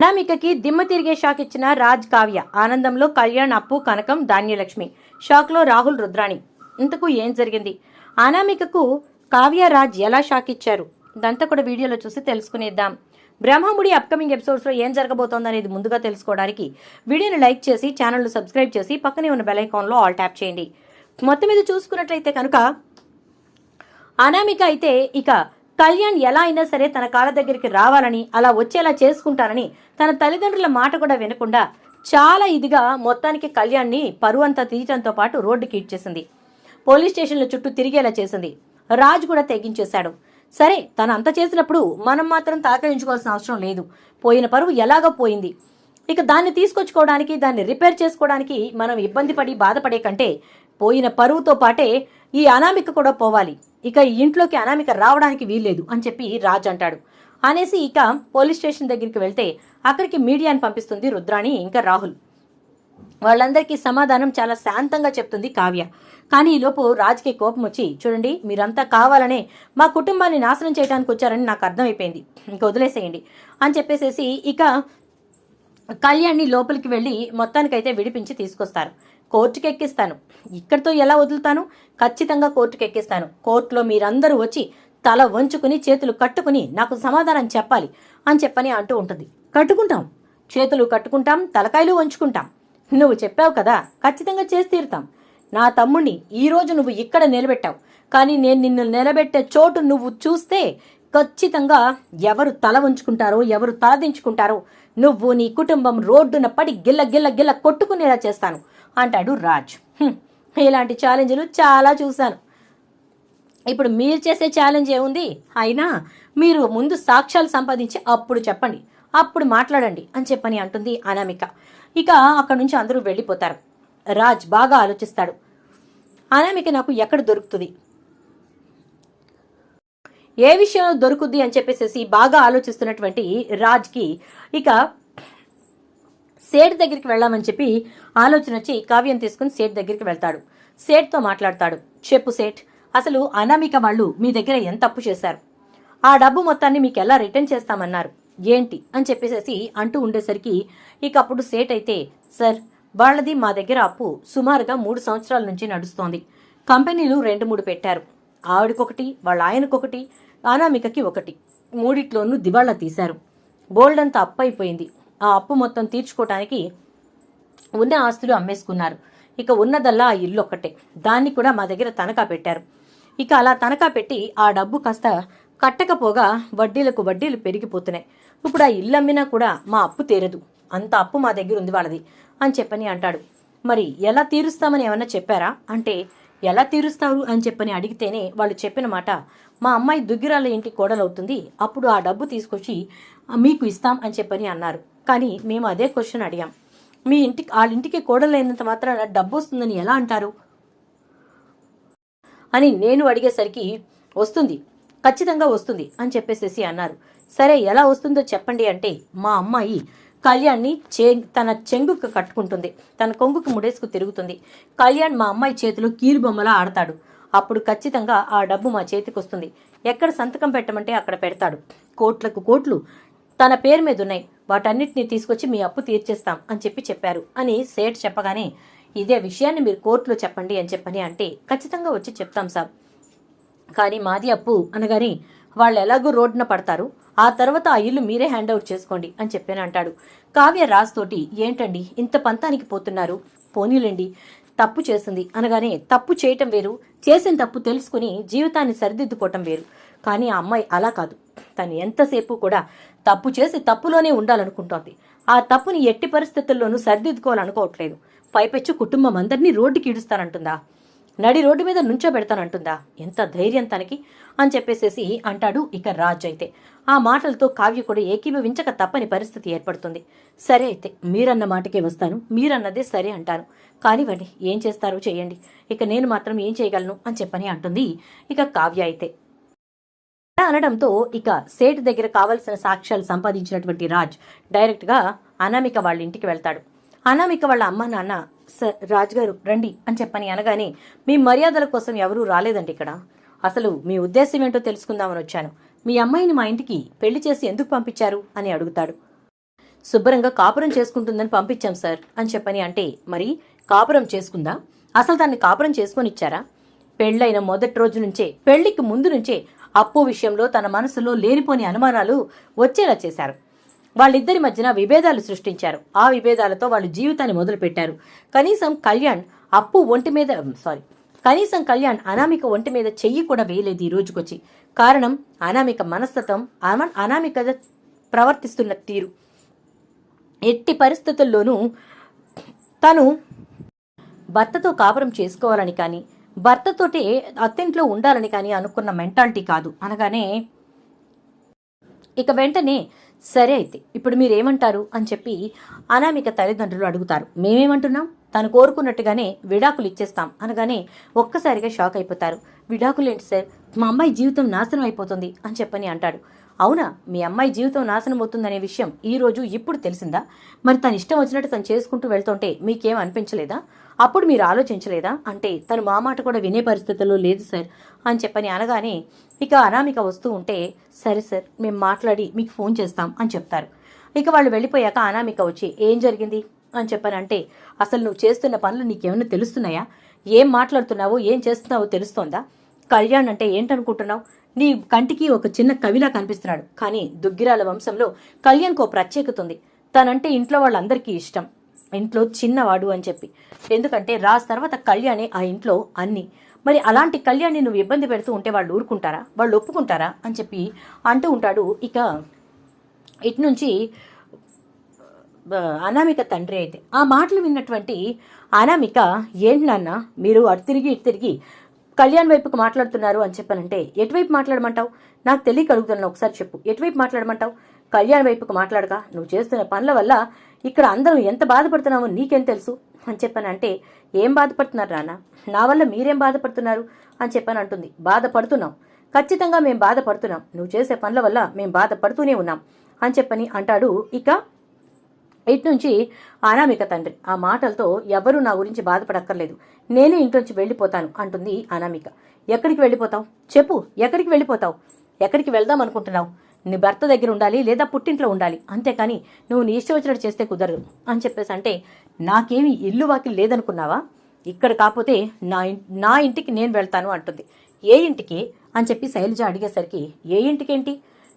అనామికకి దిమ్మ తిరిగే షాక్ ఇచ్చిన రాజ్ కావ్య. ఆనందంలో కళ్యాణ్ అప్పు కనకం ధాన్యలక్ష్మి. షాక్లో రాహుల్ రుద్రాణి. ఇంతకు ఏం జరిగింది? అనామికకు కావ్య రాజ్ ఎలా షాక్ ఇచ్చారు? ఇదంతా కూడా వీడియోలో చూసి తెలుసుకునేద్దాం. బ్రహ్మముడి అప్కమింగ్ ఎపిసోడ్స్లో ఏం జరగబోతోంది అనేది ముందుగా తెలుసుకోవడానికి వీడియోని లైక్ చేసి ఛానల్ను సబ్స్క్రైబ్ చేసి పక్కనే ఉన్న బెల్ ఐకాన్లో ఆల్ ట్యాప్ చేయండి. మొత్తం మీద చూసుకున్నట్లయితే కనుక అనామిక అయితే ఇక కళ్యాణ్ ఎలా అయినా సరే తన కాళ్ళ దగ్గరికి రావాలని అలా వచ్చేలా చేసుకుంటానని తన తల్లిదండ్రుల మాట కూడా వినకుండా చాలా ఇదిగా మొత్తానికి కళ్యాణ్ని పరువంతా తీయటంతో పాటు రోడ్డుకి ఇచ్చేసింది పోలీస్ స్టేషన్ల చుట్టూ తిరిగేలా చేసింది. రాజు కూడా తెగించేశాడు. సరే తను అంత చేసినప్పుడు మనం మాత్రం తాకరించుకోవాల్సిన అవసరం లేదు. పోయిన పరువు ఎలాగో పోయింది. ఇక దాన్ని తీసుకొచ్చుకోవడానికి దాన్ని రిపేర్ చేసుకోవడానికి మనం ఇబ్బంది పడి బాధపడే కంటే పోయిన పరువుతో పాటే ఈ అనామిక కూడా పోవాలి. ఇక ఈ ఇంట్లోకి అనామిక రావడానికి వీల్లేదు అని చెప్పి రాజ్ అంటాడు. అనేసి ఇక పోలీస్ స్టేషన్ దగ్గరికి వెళ్తే అక్కడికి మీడియాని పంపిస్తుంది రుద్రాణి ఇంకా రాహుల్. వాళ్ళందరికీ సమాధానం చాలా శాంతంగా చెప్తుంది కావ్య. కానీ ఈలోపు రాజ్కి కోపం వచ్చి చూడండి మీరంతా కావాలనే మా కుటుంబాన్ని నాశనం చేయడానికి వచ్చారని నాకు అర్థమైపోయింది. ఇంక వదిలేసేయండి. అని చెప్పేసేసి ఇక కళ్యాణ్ని లోపలికి వెళ్ళి మొత్తానికైతే విడిపించి తీసుకొస్తారు. కోర్టుకి ఎక్కిస్తాను ఇక్కడితో ఎలా వదులుతాను? ఖచ్చితంగా కోర్టుకి ఎక్కిస్తాను కోర్టులో మీరందరూ వచ్చి తల వంచుకుని చేతులు కట్టుకుని నాకు సమాధానం చెప్పాలి అని చెప్పని అంటూ ఉంటుంది. కట్టుకుంటాం. చేతులు కట్టుకుంటాం తలకాయలు వంచుకుంటాం. నువ్వు చెప్పావు కదా ఖచ్చితంగా చేసి తీరుతాం. నా తమ్ముణ్ణి ఈరోజు నువ్వు ఇక్కడ నిలబెట్టావు. కానీ నేను నిన్ను నిలబెట్టే చోటు నువ్వు చూస్తే ఖచ్చితంగా ఎవరు తల ఉంచుకుంటారో ఎవరు తలదించుకుంటారో నువ్వు నీ కుటుంబం రోడ్డున పడి గిల్ల గిల్ల గిల్ల కొట్టుకునేలా చేస్తాను. అంటాడు రాజ్. ఇలాంటి ఛాలెంజ్లు చాలా చూశాను. ఇప్పుడు మీరు చేసే ఛాలెంజ్ ఏముంది? అయినా మీరు ముందు సాక్ష్యాలు సంపాదించి అప్పుడు చెప్పండి. అప్పుడు మాట్లాడండి అని చెప్పని అంటుంది అనామిక. ఇక అక్కడి నుంచి అందరూ వెళ్ళిపోతారు. రాజ్ బాగా ఆలోచిస్తాడు. అనామిక నాకు ఎక్కడ దొరుకుతుంది? ఏ విషయంలో దొరుకుద్ది అని చెప్పేసి బాగా ఆలోచిస్తున్నటువంటి రాజ్కి ఇక సేట్ దగ్గరికి వెళ్ళామని చెప్పి ఆలోచన వచ్చి కావ్యం తీసుకుని సేట్ దగ్గరికి వెళ్తాడు. సేట్తో మాట్లాడతాడు. చెప్పు సేట్ అసలు అనామిక వాళ్ళు మీ దగ్గర ఎంత తప్పు చేశారు? ఆ డబ్బు మొత్తాన్ని మీకు ఎలా రిటర్న్ చేస్తామన్నారు? ఏంటి? అని చెప్పేసేసి అంటూ ఉండేసరికి ఇక అప్పుడు సేట్ అయితే సార్ వాళ్ళది మా దగ్గర అప్పు సుమారుగా మూడు సంవత్సరాల నుంచి నడుస్తోంది. కంపెనీలు రెండు మూడు పెట్టారు. ఆవిడకొకటి వాళ్ళ ఆయనకొకటి అనామికకి ఒకటి. మూడిట్లోనూ దివాళా తీశారు. బోల్డ్ అంతా అప్పు అయిపోయింది ఆ అప్పు మొత్తం తీర్చుకోవటానికి ఉన్న ఆస్తులు అమ్మేసుకున్నారు. ఇక ఉన్నదల్లా ఆ ఇల్లు ఒక్కటే. దాన్ని కూడా మా దగ్గర తనఖా పెట్టారు. ఇక అలా తనఖా పెట్టి ఆ డబ్బు కాస్త కట్టకపోగా వడ్డీలకు వడ్డీలు పెరిగిపోతున్నాయి. ఇప్పుడు ఆ ఇల్లు అమ్మినా కూడా మా అప్పు తీరదు. అంత అప్పు మా దగ్గర ఉంది వాళ్ళది అని చెప్పని అంటాడు. మరి ఎలా తీరుస్తామని ఏమన్నా చెప్పారా? అంటే ఎలా తీరుస్తారు అని చెప్పని అడిగితేనే వాళ్ళు చెప్పిన మాట మా అమ్మాయి దుగ్గిరాల ఇంటి కోడలవుతుంది అప్పుడు ఆ డబ్బు తీసుకొచ్చి మీకు ఇస్తాం అని చెప్పని అన్నారు. కానీ మేము అదే క్వశ్చన్ అడిగాం. మీ ఇంటికి వాళ్ళ ఇంటికి కోడలైనంత మాత్రాన డబ్బు వస్తుందని ఎలా అంటారు? అని నేను అడిగేసరికి వస్తుంది ఖచ్చితంగా వస్తుంది అని చెప్పేసేసి అన్నారు. సరే ఎలా వస్తుందో చెప్పండి అంటే మా అమ్మాయి కళ్యాణ్ని చే తన చెంగుకు కట్టుకుంటుంది. తన కొంగుకు ముడేసుకు తిరుగుతుంది. కళ్యాణ్ మా అమ్మాయి చేతిలో కీలుబొమ్మలా ఆడతాడు. అప్పుడు ఖచ్చితంగా ఆ డబ్బు మా చేతికి వస్తుంది ఎక్కడ సంతకం పెట్టమంటే అక్కడ పెడతాడు. కోట్లకు కోట్లు తన పేరు మీద ఉన్నాయి వాటన్నిటిని తీసుకొచ్చి మీ అప్పు తీర్చేస్తాం అని చెప్పి చెప్పారు. అని సేట్ చెప్పగానే ఇదే విషయాన్ని మీరు కోర్టులో చెప్పండి అని చెప్పని అంటే ఖచ్చితంగా వచ్చి చెప్తాం సార్. కానీ మాది అప్పు అనగానే వాళ్ళు ఎలాగో రోడ్డున పడతారు. ఆ తర్వాత ఆ ఇల్లు మీరే హ్యాండ్ అవుట్ చేసుకోండి అని చెప్పాను అంటాడు. కావ్య రాజ్ తోటి ఏంటండి ఇంత పంతానికి పోతున్నారు? పోనీలండి తప్పు చేసింది. అనగానే తప్పు చేయటం వేరు చేసిన తప్పు తెలుసుకుని జీవితాన్ని సరిదిద్దుకోవటం వేరు. కానీ ఆ అమ్మాయి అలా కాదు. తను ఎంతసేపు కూడా తప్పు చేసి తప్పులోనే ఉండాలనుకుంటోంది. ఆ తప్పుని ఎట్టి పరిస్థితుల్లోనూ సరిదిద్దుకోవాలనుకోవట్లేదు. పైపెచ్చు కుటుంబం అందరినీ రోడ్డుకి ఈడుస్తానంటుందా? నడి రోడ్డు మీద నుంచోబెడతానంటుందా? ఎంత ధైర్యం తనకి అని చెప్పేసేసి అంటాడు ఇక రాజ్ అయితే. ఆ మాటలతో కావ్య కూడా ఏకీభవించక తప్పని పరిస్థితి ఏర్పడుతుంది. సరే అయితే మీరన్న మాటకే వస్తాను. మీరన్నదే సరే అంటాను. కానివ్వండి ఏం చేస్తారో చేయండి. ఇక నేను మాత్రం ఏం చేయగలను అని చెప్పని అంటుంది ఇక కావ్య అయితే. అనడంతో ఇక సేట్ దగ్గర కావలసిన సాక్ష్యాలు సంపాదించినటువంటి రాజ్ డైరెక్ట్గా అనామిక వాళ్ళ ఇంటికి వెళ్తాడు. అనామిక వాళ్ళ అమ్మ నాన్న సార్ రాజ్ గారు రండి అని చెప్పని అనగానే మీ మర్యాదల కోసం ఎవరూ రాలేదండి ఇక్కడ. అసలు మీ ఉద్దేశం ఏంటో తెలుసుకుందామని వచ్చాను. మీ అమ్మాయిని మా ఇంటికి పెళ్ళి చేసి ఎందుకు పంపించారు అని అడుగుతాడు. శుభ్రంగా కాపురం చేసుకుంటుందని పంపించాం సార్ అని చెప్పని అంటే మరి కాపురం చేసుకుందా? అసలు దాన్ని కాపురం చేసుకొని ఇచ్చారా పెళ్ళైన మొదటి రోజు నుంచే పెళ్ళికి ముందు నుంచే అప్పు విషయంలో తన మనసులో లేనిపోని అనుమానాలు వచ్చేలా చేశారు. వాళ్ళిద్దరి మధ్యన విభేదాలు సృష్టించారు. ఆ విభేదాలతో వాళ్ళు జీవితాన్ని మొదలుపెట్టారు. కనీసం కళ్యాణ్ అప్పు ఒంటి మీద సారీ కనీసం కళ్యాణ్ అనామిక ఒంటి మీద చెయ్యి కూడా వేయలేదు ఈ రోజుకొచ్చి. కారణం అనామిక మనస్తత్వం అనామిక ప్రవర్తిస్తున్న తీరు. ఎట్టి పరిస్థితుల్లోనూ తను భర్తతో కాపురం చేసుకోవాలని కానీ భర్తతోటే అత్తింట్లో ఉండాలని కానీ అనుకున్న మెంటాలిటీ కాదు. అనగానే ఇక వెంటనే సరే అయితే ఇప్పుడు మీరేమంటారు? అని చెప్పి అనామిక తల్లిదండ్రులు అడుగుతారు. మేమేమంటున్నాం? తను కోరుకున్నట్టుగానే విడాకులు ఇచ్చేస్తాం. అనగానే ఒక్కసారిగా షాక్ అయిపోతారు. విడాకులు ఏంటి సార్? మా అమ్మాయి జీవితం నాశనం అయిపోతుంది అని చెప్పని అంటాడు. అవునా? మీ అమ్మాయి జీవితం నాశనం అవుతుందనే విషయం ఈ రోజు ఇప్పుడు తెలిసిందా? మరి తన ఇష్టం వచ్చినట్టు తను చేసుకుంటూ వెళ్తుంటే మీకేం అనిపించలేదా? అప్పుడు మీరు ఆలోచించలేదా? అంటే తను మా మాట కూడా వినే పరిస్థితుల్లో లేదు సార్ అని చెప్పని అనగానే ఇక అనామిక వస్తూ ఉంటే సరే సార్ మేము మాట్లాడి మీకు ఫోన్ చేస్తాం అని చెప్తారు. ఇక వాళ్ళు వెళ్ళిపోయాక అనామిక వచ్చి ఏం జరిగింది? అని చెప్పని అసలు నువ్వు చేస్తున్న పనులు నీకేమైనా తెలుస్తున్నాయా? ఏం మాట్లాడుతున్నావో ఏం చేస్తున్నావో తెలుస్తోందా? కళ్యాణ్ అంటే ఏంటనుకుంటున్నావు? నీ కంటికి ఒక చిన్న కవిలా కనిపిస్తున్నాడు. కానీ దుగ్గిరాల వంశంలో కళ్యాణ్కి ఓ ప్రత్యేకత ఉంది. తనంటే ఇంట్లో వాళ్ళందరికీ ఇష్టం. ఇంట్లో చిన్నవాడు అని చెప్పి. ఎందుకంటే రాజ్ తర్వాత కళ్యాణే ఆ ఇంట్లో అన్ని. మరి అలాంటి కళ్యాణ్ని నువ్వు ఇబ్బంది పెడుతూ ఉంటే వాళ్ళు ఊరుకుంటారా? వాళ్ళు ఒప్పుకుంటారా? అని చెప్పి అంటూ ఉంటాడు. ఇక ఇటు నుంచి అనామిక తండ్రి అయితే. ఆ మాటలు విన్నటువంటి అనామిక ఏంటి నాన్న మీరు అటు తిరిగి ఇటు తిరిగి కళ్యాణ్ వైపుకు మాట్లాడుతున్నారు అని చెప్పానంటే ఎటువైపు మాట్లాడమంటావు? నాకు తెలియక అడుగుతున్నాను ఒకసారి చెప్పు. ఎటువైపు మాట్లాడమంటావు? కళ్యాణ్ వైపుకు మాట్లాడక నువ్వు చేస్తున్న పనుల వల్ల ఇక్కడ అందరం ఎంత బాధపడుతున్నామో నీకేం తెలుసు? అని చెప్పానంటే ఏం బాధపడుతున్నారు నాన్న? నా వల్ల మీరేం బాధపడుతున్నారు? అని చెప్పాను అంటుంది బాధపడుతున్నాం. ఖచ్చితంగా మేము బాధపడుతున్నాం. నువ్వు చేసే పనుల వల్ల మేము బాధపడుతూనే ఉన్నాం. అని చెప్పని అంటాడు. ఇక ఇటు నుంచి అనామిక తండ్రి ఆ మాటలతో ఎవరూ నా గురించి బాధపడక్కర్లేదు. నేనే ఇంట్లోంచి వెళ్ళిపోతాను అంటుంది అనామిక. ఎక్కడికి వెళ్ళిపోతావు? చెప్పు ఎక్కడికి వెళ్ళిపోతావు? ఎక్కడికి వెళ్దాం అనుకుంటున్నావు? నీ భర్త దగ్గర ఉండాలి లేదా పుట్టింట్లో ఉండాలి? అంతేకాని నువ్వు నీ ఇష్టం వచ్చినట్టు చేస్తే కుదరదు అని చెప్పేసి అంటే నాకేమి ఇల్లు వాకిలు లేదనుకున్నావా? ఇక్కడ కాకపోతే నా నా ఇంటికి నేను వెళ్తాను అంటుంది. ఏ ఇంటికి? అని చెప్పి శైలజ అడిగేసరికి ఏ ఇంటికేంటి?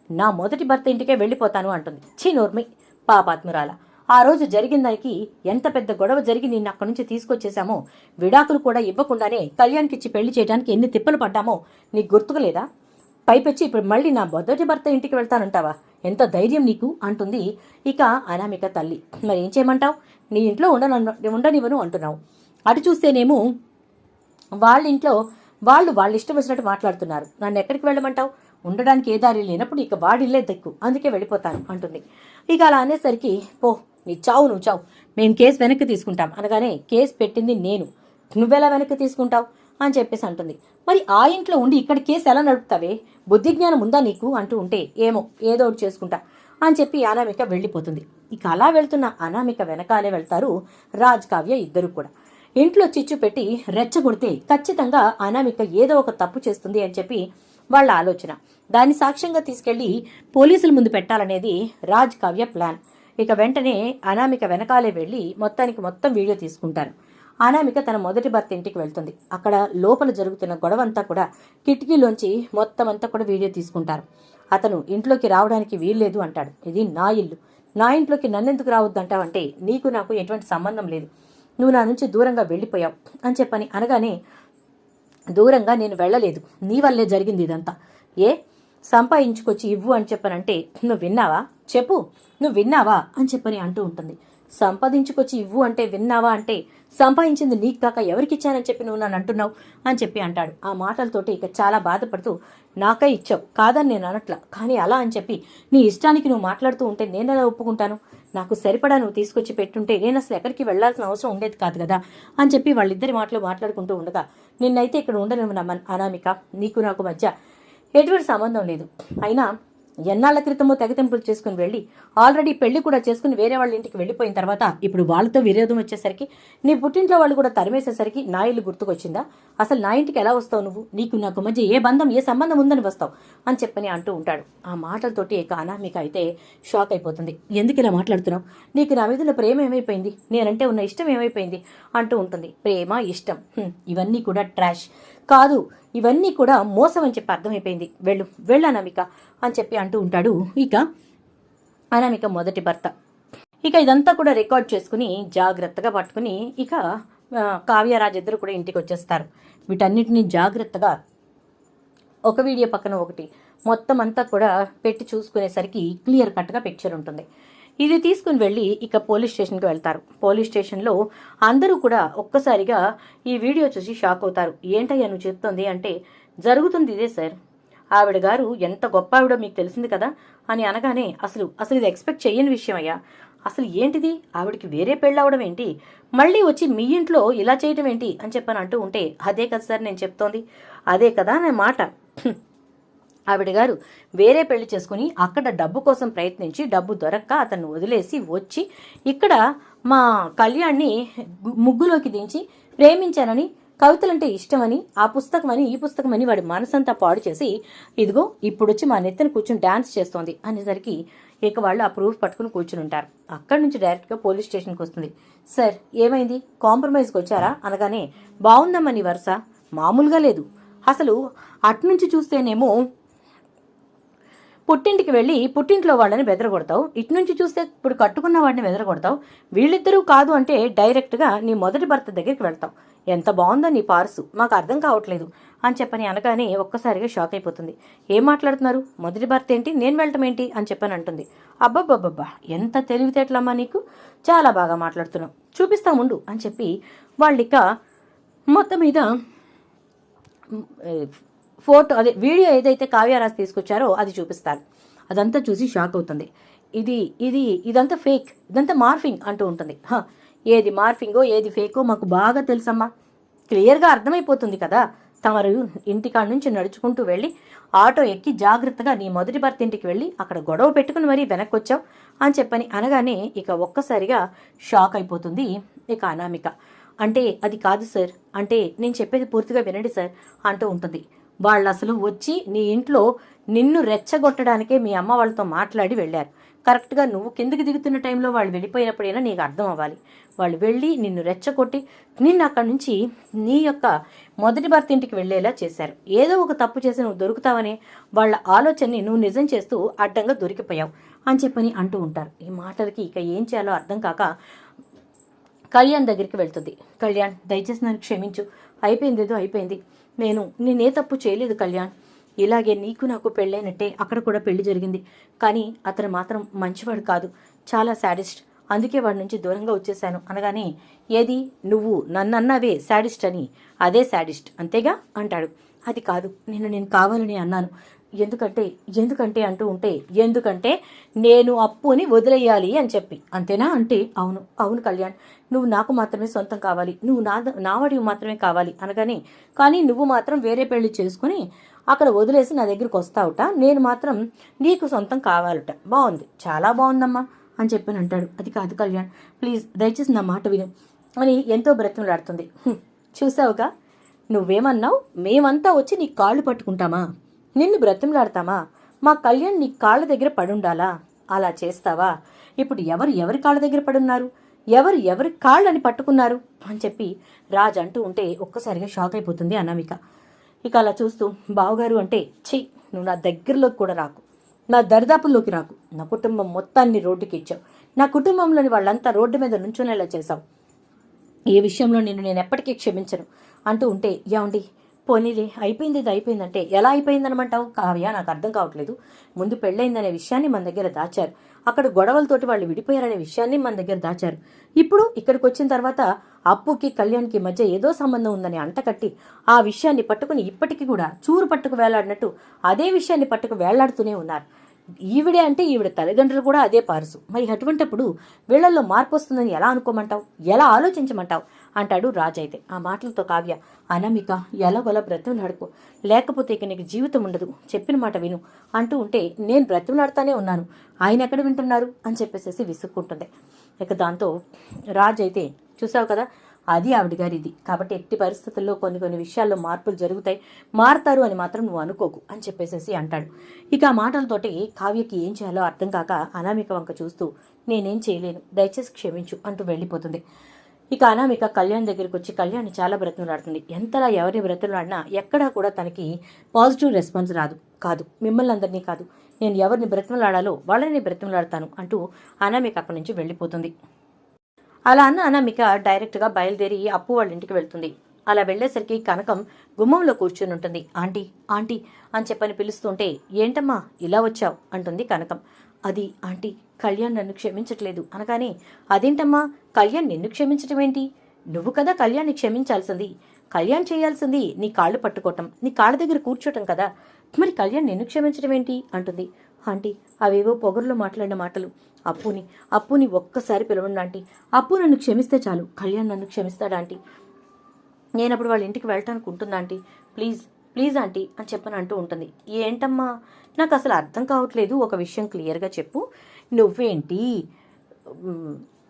నా మొదటి భర్త ఇంటికే వెళ్ళిపోతాను అంటుంది. చీ నోర్మి పాపాత్మురాలా ఆ రోజు జరిగిన దానికి ఎంత పెద్ద గొడవ జరిగి నిన్ను అక్కడి నుంచి తీసుకొచ్చేశామో విడాకులు కూడా ఇవ్వకుండానే కళ్యాణ్కి ఇచ్చి పెళ్ళి చేయడానికి ఎన్ని తిప్పలు పడ్డామో నీకు గుర్తుకులేదా? పైపెచ్చి ఇప్పుడు మళ్ళీ నా మొదటి భర్త ఇంటికి వెళ్తానంటావా? ఎంత ధైర్యం నీకు? అంటుంది. ఇక అనామిక తల్లి. మరి ఏం చేయమంటావు? నీ ఇంట్లో ఉండన ఉండనివ్వను అంటున్నావు. అటు చూస్తేనేమో వాళ్ళ ఇంట్లో వాళ్ళు వాళ్ళ ఇష్టం వచ్చినట్టు మాట్లాడుతున్నారు. నన్ను ఎక్కడికి వెళ్ళమంటావు? ఉండడానికి ఏ దారి లేనప్పుడు ఇక వాడిల్లే దక్కు. అందుకే వెళ్ళిపోతాను అంటుంది. ఇక అలా అనేసరికి పో నీ చావు నువ్వు చావు. మేము కేసు వెనక్కి తీసుకుంటాం. అనగానే కేసు పెట్టింది నేను. నువ్వెలా వెనక్కి తీసుకుంటావు? అని చెప్పేసి అంటుంది. మరి ఆ ఇంట్లో ఉండి ఇక్కడ కేసు ఎలా నడుపుతావే? బుద్ధి జ్ఞానం ఉందా నీకు? అంటూ ఉంటే ఏమో ఏదో ఒకటి చేసుకుంటా అని చెప్పి అనామిక వెళ్ళిపోతుంది. ఇక అలా వెళ్తున్న అనామిక వెనకాలే వెళ్తారు రాజ్ కావ్య ఇద్దరు కూడా. ఇంట్లో చిచ్చు పెట్టి రెచ్చగొడితే ఖచ్చితంగా అనామిక ఏదో ఒక తప్పు చేస్తుంది అని చెప్పి వాళ్ళ ఆలోచన. దాన్ని సాక్ష్యంగా తీసుకెళ్ళి పోలీసుల ముందు పెట్టాలనేది రాజ్ కావ్య ప్లాన్. ఇక వెంటనే అనామిక వెనకాలే వెళ్ళి మొత్తానికి మొత్తం వీడియో తీసుకుంటారు. అనామిక తన మొదటి భర్త ఇంటికి వెళ్తుంది. అక్కడ లోపల జరుగుతున్న గొడవ అంతా కూడా కిటికీలోంచి మొత్తం అంతా కూడా వీడియో తీసుకుంటారు. అతను ఇంట్లోకి రావడానికి వీల్లేదు అంటాడు. ఇది నా ఇల్లు. నా ఇంట్లోకి నన్నెందుకు రావద్దంటావంటే నీకు నాకు ఎటువంటి సంబంధం లేదు. నువ్వు నా నుంచి దూరంగా వెళ్ళిపోయావు అని చెప్పని అనగానే దూరంగా నేను వెళ్ళలేదు. నీ వల్లే జరిగింది ఇదంతా. ఏ? సంపాదించుకొచ్చి ఇవ్వు అని చెప్పనంటే నువ్వు విన్నావా? చెప్పు నువ్వు విన్నావా అని చెప్పని అంటూ ఉంటుంది. సంపాదించుకొచ్చి ఇవ్వు అంటే విన్నావా అంటే సంపాదించింది నీకు కాక ఎవరికిచ్చానని చెప్పి నువ్వు నన్ను అంటున్నావు అని చెప్పి అంటాడు. ఆ మాటలతోటి ఇక చాలా బాధపడుతూ నాకై ఇచ్చావు కాదని నేను అనట్లా. కానీ అలా అని చెప్పి నీ ఇష్టానికి నువ్వు మాట్లాడుతూ ఉంటే నేను ఎలా ఒప్పుకుంటాను? నాకు సరిపడా నువ్వు తీసుకొచ్చి పెట్టుంటే నేను అసలు ఎక్కడికి వెళ్ళాల్సిన అవసరం ఉండేది కాదు కదా అని చెప్పి వాళ్ళిద్దరి మాటలు మాట్లాడుకుంటూ ఉండగా నిన్నైతే ఇక్కడ ఉండను అనామిక నీకు నాకు మధ్య ఎటువంటి సంబంధం లేదు. అయినా ఎన్నాళ్ళ క్రితమో తెగతింపులు చేసుకుని వెళ్ళి ఆల్రెడీ పెళ్ళి కూడా చేసుకుని వేరే వాళ్ళ ఇంటికి వెళ్ళిపోయిన తర్వాత ఇప్పుడు వాళ్ళతో విరోధం వచ్చేసరికి నీ పుట్టింట్లో వాళ్ళు కూడా తరిమేసేసరికి నా ఇల్లు గుర్తుకొచ్చిందా? అసలు నా ఇంటికి ఎలా వస్తావు నువ్వు? నీకు నాకు మధ్య ఏ బంధం ఏ సంబంధం ఉందని వస్తావు? అని చెప్పని అంటూ ఉంటాడు. ఆ మాటలతోటి ఇక అనామిక అయితే షాక్ అయిపోతుంది. ఎందుకు ఇలా మాట్లాడుతున్నావు? నీకు నా మీద ఉన్న ప్రేమ ఏమైపోయింది? నేనంటే ఉన్న ఇష్టం ఏమైపోయింది? అంటూ ఉంటుంది. ప్రేమ ఇష్టం. ఇవన్నీ కూడా ట్రాష్. కాదు ఇవన్నీ కూడా మోసం అని చెప్పి అర్థమైపోయింది. వెళ్ళు వెళ్ళు అనామిక అని చెప్పి అంటూ ఉంటాడు ఇక అనామిక మొదటి భర్త. ఇక ఇదంతా కూడా రికార్డ్ చేసుకుని జాగ్రత్తగా పట్టుకుని ఇక కావ్యరాజ్ ఇద్దరు కూడా ఇంటికి వచ్చేస్తారు. వీటన్నిటిని జాగ్రత్తగా ఒక వీడియో పక్కన ఒకటి. మొత్తం అంతా కూడా పెట్టి చూసుకునేసరికి క్లియర్ కట్గా పిక్చర్ ఉంటుంది. ఇది తీసుకుని వెళ్ళి ఇక పోలీస్ స్టేషన్కి వెళ్తారు. పోలీస్ స్టేషన్లో అందరూ కూడా ఒక్కసారిగా ఈ వీడియో చూసి షాక్ అవుతారు. ఏంటయ్యా నువ్వు చెప్తుంది? అంటే జరుగుతుంది ఇదే సార్. ఆవిడ గారు ఎంత గొప్ప ఆవిడో మీకు తెలిసింది కదా? అని అనగానే అసలు అసలు ఇది ఎక్స్పెక్ట్ చేయని విషయం అయ్యా అసలు ఏంటిది? ఆవిడకి వేరే పెళ్ళవడం ఏంటి? మళ్ళీ వచ్చి మీ ఇంట్లో ఇలా చేయటం ఏంటి? అని చెప్పని అంటూ ఉంటే అదే కదా సార్ నేను చెప్తోంది. అదే కదా నా మాట. ఆవిడ గారు వేరే పెళ్ళి చేసుకుని అక్కడ డబ్బు కోసం ప్రయత్నించి డబ్బు దొరక్క అతన్ని వదిలేసి వచ్చి ఇక్కడ మా కళ్యాణ్ని ముగ్గులోకి దించి ప్రేమించానని కవితలంటే ఇష్టమని ఆ పుస్తకమని ఈ పుస్తకం అని వాడి మనసంతా పాడు చేసి ఇదిగో ఇప్పుడు వచ్చి మా నెత్తను కూర్చుని డాన్స్ చేస్తోంది అనేసరికి ఇక వాళ్ళు ఆ ప్రూఫ్ పట్టుకుని కూర్చుని ఉంటారు. అక్కడి నుంచి డైరెక్ట్గా పోలీస్ స్టేషన్కి వస్తుంది. సార్ ఏమైంది? కాంప్రమైజ్కి వచ్చారా? అనగానే బాగుందమ్మని వరుస. మామూలుగా లేదు. అసలు అట్నుంచి చూస్తేనేమో పుట్టింటికి వెళ్ళి పుట్టింట్లో వాళ్ళని బెదరగొడతావు. ఇటు నుంచి చూస్తే ఇప్పుడు కట్టుకున్న వాడిని బెదరగొడతావు. వీళ్ళిద్దరూ కాదు అంటే డైరెక్ట్గా నీ మొదటి భర్త దగ్గరికి వెళ్తావు. ఎంత బాగుందో నీ పార్సు. మాకు అర్థం కావట్లేదు అని చెప్పని అనగానే ఒక్కసారిగా షాక్ అయిపోతుంది. ఏం మాట్లాడుతున్నారు? మొదటి భర్త ఏంటి? నేను వెళ్ళటం ఏంటి? అని చెప్పని అంటుంది. అబ్బబ్బబ్బబ్బా ఎంత తెలివితేటలమ్మా నీకు. చాలా బాగా మాట్లాడుతున్నావు. చూపిస్తా ఉండు అని చెప్పి వాళ్ళిక మొత్తం మీద ఫోటో అదే వీడియో ఏదైతే కావ్యారాజ్ తీసుకొచ్చారో అది చూపిస్తారు అదంతా చూసి షాక్ అవుతుంది. ఇది ఇది ఇదంతా ఫేక్ ఇదంతా మార్ఫింగ్ అంటూ ఉంటుంది. హ, ఏది మార్ఫింగో ఏది ఫేకో మాకు బాగా తెలుసమ్మా. క్లియర్గా అర్థమైపోతుంది కదా. తమరు ఇంటికాడ నుంచి నడుచుకుంటూ వెళ్ళి ఆటో ఎక్కి జాగ్రత్తగా నీ మొదటి భర్త ఇంటికి వెళ్ళి అక్కడ గొడవ పెట్టుకుని మరీ వెనక్కి వచ్చావు అని చెప్పని అనగానే ఇక ఒక్కసారిగా షాక్ అయిపోతుంది ఇక అనామిక. అంటే అది కాదు సార్. అంటే నేను చెప్పేది పూర్తిగా వినండి సార్ అంటూ ఉంటుంది. వాళ్ళు అసలు వచ్చి నీ ఇంట్లో నిన్ను రెచ్చగొట్టడానికే మీ అమ్మ వాళ్ళతో మాట్లాడి వెళ్ళారు. కరెక్ట్గా నువ్వు కిందకి దిగుతున్న టైంలో వాళ్ళు వెళ్ళిపోయినప్పుడైనా నీకు అర్థం అవ్వాలి వాళ్ళు వెళ్ళి నిన్ను రెచ్చగొట్టి నిన్ను అక్కడి నుంచి నీ యొక్క మొదటి భర్త ఇంటికి వెళ్ళేలా చేశారు. ఏదో ఒక తప్పు చేసి నువ్వు దొరుకుతావనే వాళ్ళ ఆలోచనని నువ్వు నిజం చేస్తూ అడ్డంగా దొరికిపోయావు అని చెప్పని అంటూ ఉంటారు. ఈ మాటలకి ఇక ఏం చేయాలో అర్థం కాక కళ్యాణ్ దగ్గరికి వెళ్తుంది. కళ్యాణ్ దయచేసి నన్ను క్షమించు. అయిపోయింది ఏదో అయిపోయింది. నేను నేనే తప్పు చేయలేదు కళ్యాణ్. ఇలాగే నీకు నాకు పెళ్ళైనట్టే అక్కడ కూడా పెళ్ళి జరిగింది. కానీ అతను మాత్రం మంచివాడు కాదు. చాలా శాడిస్ట్. అందుకే వాడి నుంచి దూరంగా వచ్చేసాను అనగానే ఏది? నువ్వు నన్ను అన్నావే శాడిస్ట్ అని. అదే శాడిస్ట్. అంతేగా? అంటాడు. అది కాదు. నేను నేను కావాలని అన్నాను. ఎందుకంటే ఎందుకంటే అంటూ ఉంటే ఎందుకంటే నేను అప్పుని వదిలేయాలి అని చెప్పి. అంతేనా? అంటే అవును అవును కళ్యాణ్. నువ్వు నాకు మాత్రమే సొంతం కావాలి. నువ్వు నా నావాడివి మాత్రమే కావాలి అనగానే కానీ నువ్వు మాత్రం వేరే పెళ్ళి చేసుకుని అక్కడ వదిలేసి నా దగ్గరికి వస్తావుట. నేను మాత్రం నీకు సొంతం కావాలట. బాగుంది. చాలా బాగుందమ్మా అని చెప్పి అంటాడు. అది కాదు కళ్యాణ్. ప్లీజ్ దయచేసి నా మాట విను అని ఎంతో బ్రతిమలాడుతుంది. చూసావుగా? నువ్వేమన్నావు? మేమంతా వచ్చి నీ కాళ్ళు పట్టుకుంటామా? నిన్ను బ్రతిమలాడతామా? మా కళ్యాణ్ నీ కాళ్ళ దగ్గర పడుండాలా? అలా చేస్తావా? ఇప్పుడు ఎవరు ఎవరి కాళ్ళ దగ్గర పడున్నారు? ఎవరు ఎవరి కాళ్ళని పట్టుకున్నారు? అని చెప్పి రాజ్ అంటూ ఉంటే ఒక్కసారిగా షాక్ అయిపోతుంది అనామిక. ఇక అలా చూస్తూ బావగారు అంటే చెయ్యి నువ్వు నా దగ్గరలోకి కూడా రాకు. నా దరిదాపుల్లోకి రాకు. నా కుటుంబం మొత్తాన్ని రోడ్డుకి ఇచ్చావు. నా కుటుంబంలోని వాళ్ళంతా రోడ్డు మీద నుంచునేలా చేశావు. ఏ విషయంలో నిన్ను నేను ఎప్పటికీ క్షమించను అంటూ ఉంటే ఏమండి? పోనీలే అయిపోయింది ఇది అయిపోయిందంటే ఎలా అయిపోయిందనమంటావు? కావ్య నాకు అర్థం కావట్లేదు. ముందు పెళ్ళైందనే విషయాన్ని మన దగ్గర దాచారు. అక్కడ గొడవలతోటి వాళ్ళు విడిపోయారనే విషయాన్ని మన దగ్గర దాచారు. ఇప్పుడు ఇక్కడికి వచ్చిన తర్వాత అప్పుకి కళ్యాణ్కి మధ్య ఏదో సంబంధం ఉందని అంటకట్టి ఆ విషయాన్ని పట్టుకుని ఇప్పటికీ కూడా చూరు పట్టుకు వేలాడినట్టు అదే విషయాన్ని పట్టుకు వేలాడుతూనే ఉన్నారు. ఈవిడే అంటే ఈవిడ తల్లిదండ్రులు కూడా అదే పారుసు. మరి అటువంటప్పుడు వీళ్ళల్లో మార్పు వస్తుందని ఎలా అనుకోమంటావు? ఎలా ఆలోచించమంటావు? అంటాడు రాజైతే. అయితే ఆ మాటలతో కావ్య అనామిక ఎలాగోలా బ్రతిమలాడుకో లేకపోతే ఇక నీకు జీవితం ఉండదు. చెప్పిన మాట విను అంటూ ఉంటే నేను బ్రతిమలాడుతానే ఉన్నాను. ఆయన ఎక్కడ వింటున్నారు? అని చెప్పేసేసి విసుక్కుంటుంది. ఇక దాంతో రాజు అయితే చూసావు కదా అది ఆవిడ గారిది. కాబట్టి ఎట్టి పరిస్థితుల్లో కొన్ని కొన్ని విషయాల్లో మార్పులు జరుగుతాయి. మారతారు అని మాత్రం నువ్వు అనుకోకు అని చెప్పేసేసి అంటాడు. ఇక ఆ మాటలతోటి కావ్యకి ఏం చేయాలో అర్థం కాక అనామిక వంక చూస్తూ నేనేం చేయలేను. దయచేసి క్షమించు అంటూ వెళ్ళిపోతుంది. ఇక అనామిక కళ్యాణ్ దగ్గరికి వచ్చి కళ్యాణ్ చాలా బ్రతులాడుతుంది ఎంతలా ఎవరిని బ్రతులాడినా ఎక్కడా కూడా తనకి పాజిటివ్ రెస్పాన్స్ రాదు. కాదు మిమ్మల్ని అందరినీ కాదు. నేను ఎవరిని బ్రతిమలాడాలో వాళ్ళని బ్రతిమలాడతాను అంటూ అనామిక అక్కడి నుంచి వెళ్ళిపోతుంది. అలా అన్న అనామిక డైరెక్ట్గా బయలుదేరి అప్పు వాళ్ళ ఇంటికి వెళ్తుంది. అలా వెళ్ళేసరికి కనకం గుమ్మంలో కూర్చుని ఉంటుంది. ఆంటీ ఆంటీ అని చెప్పని పిలుస్తుంటే ఏంటమ్మా ఇలా వచ్చావు అంటుంది కనకం. అది ఆంటీ కళ్యాణ్ నన్ను క్షమించట్లేదు. అనగానే అదేంటమ్మా? కళ్యాణ్ నిన్ను క్షమించటం ఏంటి నువ్వు కదా కళ్యాణ్ని క్షమించాల్సింది. కళ్యాణ్ చేయాల్సింది నీ కాళ్ళు పట్టుకోవటం నీ కాళ్ళ దగ్గర కూర్చోటం కదా. మరి కళ్యాణ్ నిన్ను క్షమించడం ఏంటి అంటుంది. ఆంటీ అవేవో పొగరులో మాట్లాడిన మాటలు. అప్పుని అప్పుని ఒక్కసారి పిలవండి ఆంటీ. అప్పు నన్ను క్షమిస్తే చాలు. కళ్యాణ్ నన్ను క్షమిస్తాడు ఆంటీ? నేను అప్పుడు వాళ్ళ ఇంటికి వెళ్ళటానికి ఉంటుందా ఆంటీ. ప్లీజ్ ప్లీజ్ ఆంటీ అని చెప్పని అంటూ ఉంటుంది. ఏంటమ్మా? నాకు అసలు అర్థం కావట్లేదు. ఒక విషయం క్లియర్గా చెప్పు. నువ్వేంటి?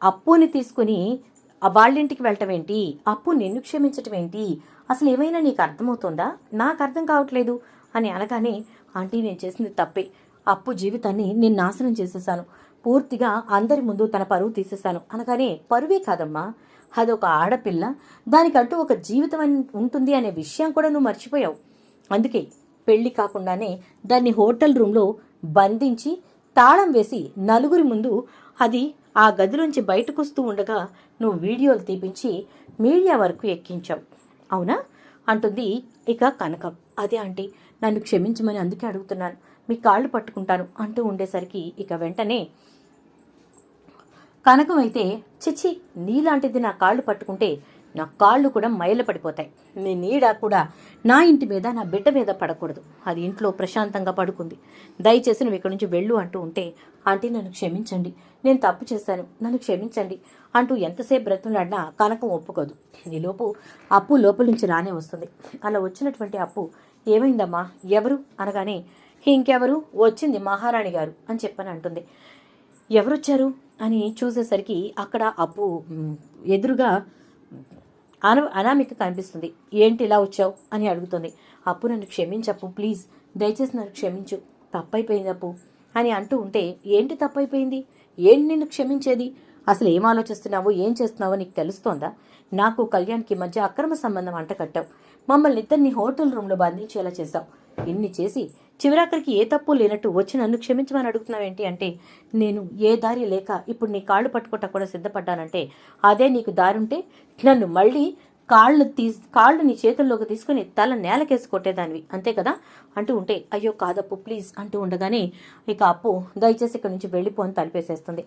అప్పుని తీసుకుని వాళ్ళింటికి వాళ్ళ ఇంటికి వెళ్ళటం ఏంటి అప్పు నిన్ను క్షమించటం ఏంటి అసలు ఏమైనా నీకు అర్థమవుతుందా? నాకు అర్థం కావట్లేదు అని అనగానే ఆంటీ నేను చేసింది తప్పే. అప్పు జీవితాన్ని నేను నాశనం చేసేసాను. పూర్తిగా అందరి ముందు తన పరువు తీసేశాను అనగానే పరువే కాదమ్మా. అదొక ఆడపిల్ల. దానికంటూ ఒక జీవితం అని ఉంటుంది అనే విషయం కూడా నువ్వు మర్చిపోయావు. అందుకే పెళ్ళి కాకుండానే దాన్ని హోటల్ రూమ్లో బంధించి తాళం వేసి నలుగురి ముందు అది ఆ గదిలోంచి బయటకు వస్తూ ఉండగా నువ్వు వీడియోలు తీపించి మీడియా వరకు ఎక్కించావు. అవునా? అంటుంది ఇక కనకం. అదే ఆంటీ నన్ను క్షమించమని అందుకే అడుగుతున్నాను. మీ కాళ్ళు పట్టుకుంటాను అంటూ ఉండేసరికి ఇక వెంటనే కనకం అయితే చిచ్చి నీలాంటిది నా కాళ్ళు పట్టుకుంటే నా కాళ్ళు కూడా మైల పడిపోతాయి. నీ నీడ కూడా నా ఇంటి మీద నా బిడ్డ మీద పడకూడదు. అది ఇంట్లో ప్రశాంతంగా పడుకుంది. దయచేసి నువ్వు ఇక్కడి నుంచి వెళ్ళు అంటూ ఉంటే ఆంటీ నన్ను క్షమించండి. నేను తప్పు చేశాను. నన్ను క్షమించండి. అంటూ ఎంతసేపు బ్రతులాడినా కనకం ఒప్పుకోదు. ఈలోపు అప్పు లోపల నుంచి రానే వస్తుంది. అలా వచ్చినటువంటి అప్పు ఏమైందమ్మా? ఎవరు? అనగానే ఇంకెవరు? వచ్చింది మహారాణి గారు అని చెప్పని అంటుంది. ఎవరొచ్చారు? అని చూసేసరికి అక్కడ అప్పు ఎదురుగా అన అనామిక కనిపిస్తుంది. ఏంటి ఇలా వచ్చావు? అని అడుగుతుంది. అప్పు నన్ను క్షమించప్పు ప్లీజ్. దయచేసి నన్ను క్షమించు. తప్పైపోయింది అప్పు. అని అంటూ ఉంటే ఏంటి తప్పైపోయింది? ఏంటి నిన్ను క్షమించేది? అసలు ఏం ఆలోచిస్తున్నావో ఏం చేస్తున్నావో నీకు తెలుస్తోందా? నాకు కళ్యాణ్కి మధ్య అక్రమ సంబంధం అంట కట్టావు మమ్మల్ని ఇద్దరిని హోటల్ రూమ్లో బంధించేలా చేశావు. ఇన్ని చేసి చివరాఖరికి ఏ తప్పు లేనట్టు వచ్చి నన్ను క్షమించమని అడుగుతున్నావేంటి అంటే నేను ఏ దారి లేక ఇప్పుడు నీ కాళ్ళు పట్టుకుంటా కూడా సిద్ధపడ్డానంటే అదే నీకు దారి ఉంటే నన్ను మళ్ళీ కాళ్ళు తీ కాళ్ళు నీ చేతుల్లోకి తీసుకుని తల నేలకేసి కొట్టేదానివి. అంతే కదా? అంటూ ఉంటే అయ్యో కాదప్పు ప్లీజ్ అంటూ ఉండగానే ఇక అప్పు దయచేసి ఇక్కడి నుంచి వెళ్ళిపో అని తలిపేసేస్తుంది.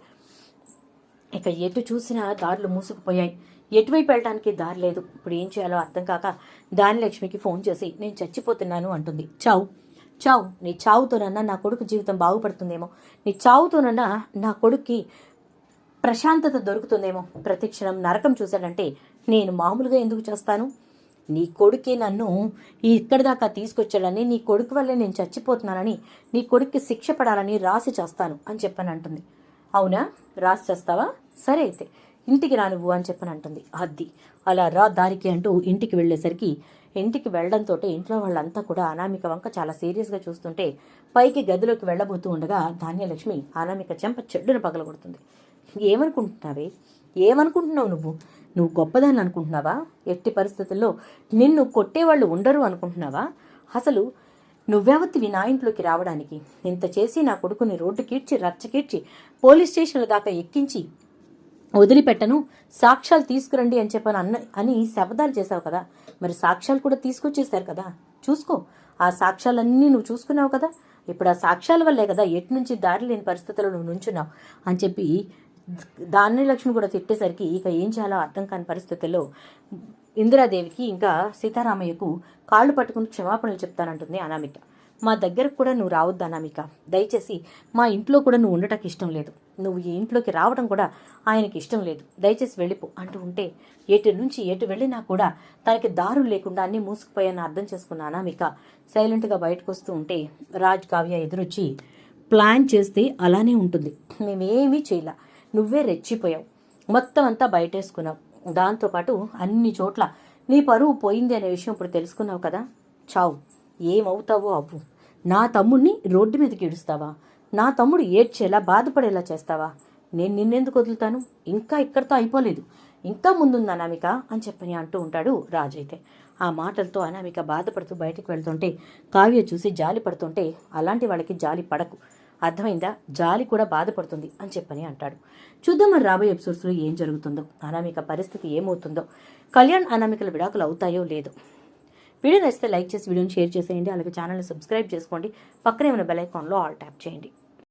ఇక ఎటు చూసినా దారులు మూసుకుపోయాయి. ఎటువైపు వెళ్ళడానికి దారి లేదు. ఇప్పుడు ఏం చేయాలో అర్థం కాక దానిలక్ష్మికి ఫోన్ చేసి నేను చచ్చిపోతున్నాను అంటుంది. చావు. చావు నీ చావుతోనన్నా నా కొడుకు జీవితం బాగుపడుతుందేమో. నీ చావుతోనన్నా నా కొడుక్కి ప్రశాంతత దొరుకుతుందేమో. ప్రతిక్షణం నరకం చూశాడంటే నేను మామూలుగా ఎందుకు చేస్తాను? నీ కొడుకే నన్ను ఇక్కడి దాకా తీసుకొచ్చాడని నీ కొడుకు వల్లే నేను చచ్చిపోతున్నానని నీ కొడుక్కి శిక్ష పడాలని రాసి చేస్తాను అని చెప్పని అంటుంది అవునా? రాసి చేస్తావా? సరే అయితే ఇంటికి రా నువ్వు అని చెప్పని అంటుంది అద్ది అలా రా దారికి అంటూ ఇంటికి వెళ్ళేసరికి ఇంటికి వెళ్ళడంతో ఇంట్లో వాళ్ళంతా కూడా అనామిక వంక చాలా సీరియస్గా చూస్తుంటే పైకి గదిలోకి వెళ్ళబోతూ ఉండగా ధాన్యలక్ష్మి అనామిక చెంప చెడ్డును పగలగొడుతుంది. ఏమనుకుంటున్నావే? ఏమనుకుంటున్నావు నువ్వు? నువ్వు గొప్పదాన్ని అనుకుంటున్నావా? ఎట్టి పరిస్థితుల్లో నిన్ను కొట్టేవాళ్ళు ఉండరు అనుకుంటున్నావా? అసలు నువ్వెవత్తివి నా ఇంట్లోకి రావడానికి? ఇంత చేసి నా కొడుకుని రోడ్డు కీడ్చి రచ్చకీడ్చి పోలీస్ స్టేషన్ల దాకా ఎక్కించి వదిలిపెట్టను సాక్ష్యాలు తీసుకురండి అని చెప్పాను అన్న అని శబదాలు చేశావు కదా. మరి సాక్ష్యాలు కూడా తీసుకొచ్చేసారు కదా. చూసుకో ఆ సాక్ష్యాలన్నీ నువ్వు చూసుకున్నావు కదా. ఇప్పుడు ఆ సాక్ష్యాల వల్లే కదా ఎటు నుంచి దారి లేని పరిస్థితుల్లో నువ్వు నుంచున్నావు అని చెప్పి దాన్ని లక్ష్మి కూడా తిట్టేసరికి ఇక ఏం చేయాలో అర్థం కాని పరిస్థితుల్లో ఇందిరాదేవికి ఇంకా సీతారామయ్యకు కాళ్ళు పట్టుకుని క్షమాపణలు చెప్తానంటుంది అనామిక. మా దగ్గరకు కూడా నువ్వు రావద్దు అనామిక? దయచేసి మా ఇంట్లో కూడా నువ్వు ఉండటానికి ఇష్టం లేదు. నువ్వు ఈ ఇంట్లోకి రావడం కూడా ఆయనకి ఇష్టం లేదు. దయచేసి వెళ్ళిపో అంటూ ఉంటే ఎటు నుంచి ఎటు వెళ్ళినా కూడా తనకి దారులు లేకుండా అన్నీ మూసుకుపోయాను అర్థం చేసుకున్న అనామిక సైలెంట్గా బయటకు వస్తూ ఉంటే రాజ్ కావ్య ఎదురొచ్చి ప్లాన్ చేస్తే అలానే ఉంటుంది. మేమేమీ చేయలే. నువ్వే రెచ్చిపోయావు. మొత్తం అంతా బయటేసుకున్నావు. దాంతోపాటు అన్ని చోట్ల నీ పరువు పోయింది అనే విషయం ఇప్పుడు తెలుసుకున్నావు కదా? చావు. ఏమవుతావో అవ్వు. నా తమ్ముడిని రోడ్డు మీదకి ఇడుస్తావా నా తమ్ముడు ఏడ్చేలా బాధపడేలా చేస్తావా? నేను నిన్నెందుకు వదులుతాను? ఇంకా ఇక్కడితో అయిపోలేదు. ఇంకా ముందుంది అనామిక అని చెప్పని అంటూ ఉంటాడు రాజు అయితే. ఆ మాటలతో అనామిక బాధపడుతూ బయటకు వెళ్తుంటే కావ్య చూసి జాలి పడుతుంటే అలాంటి వాళ్ళకి జాలి పడకు. అర్థమైందా? జాలి కూడా బాధపడుతుంది అని చెప్పని అంటాడు. చూద్దాం మరి రాబోయే ఎపిసోడ్స్లో ఏం జరుగుతుందో అనామిక పరిస్థితి ఏమవుతుందో కళ్యాణ్ అనామికల విడాకులు అవుతాయో లేదో. వీడియో నచ్చితే లైక్ చేసి వీడియోని షేర్ చేసేయండి. అలాగే ఛానల్ని సబ్స్క్రైబ్ చేసుకోండి. పక్కనే ఉన్న బెల్ ఐకాన్లో ఆల్ ట్యాప్ చేయండి.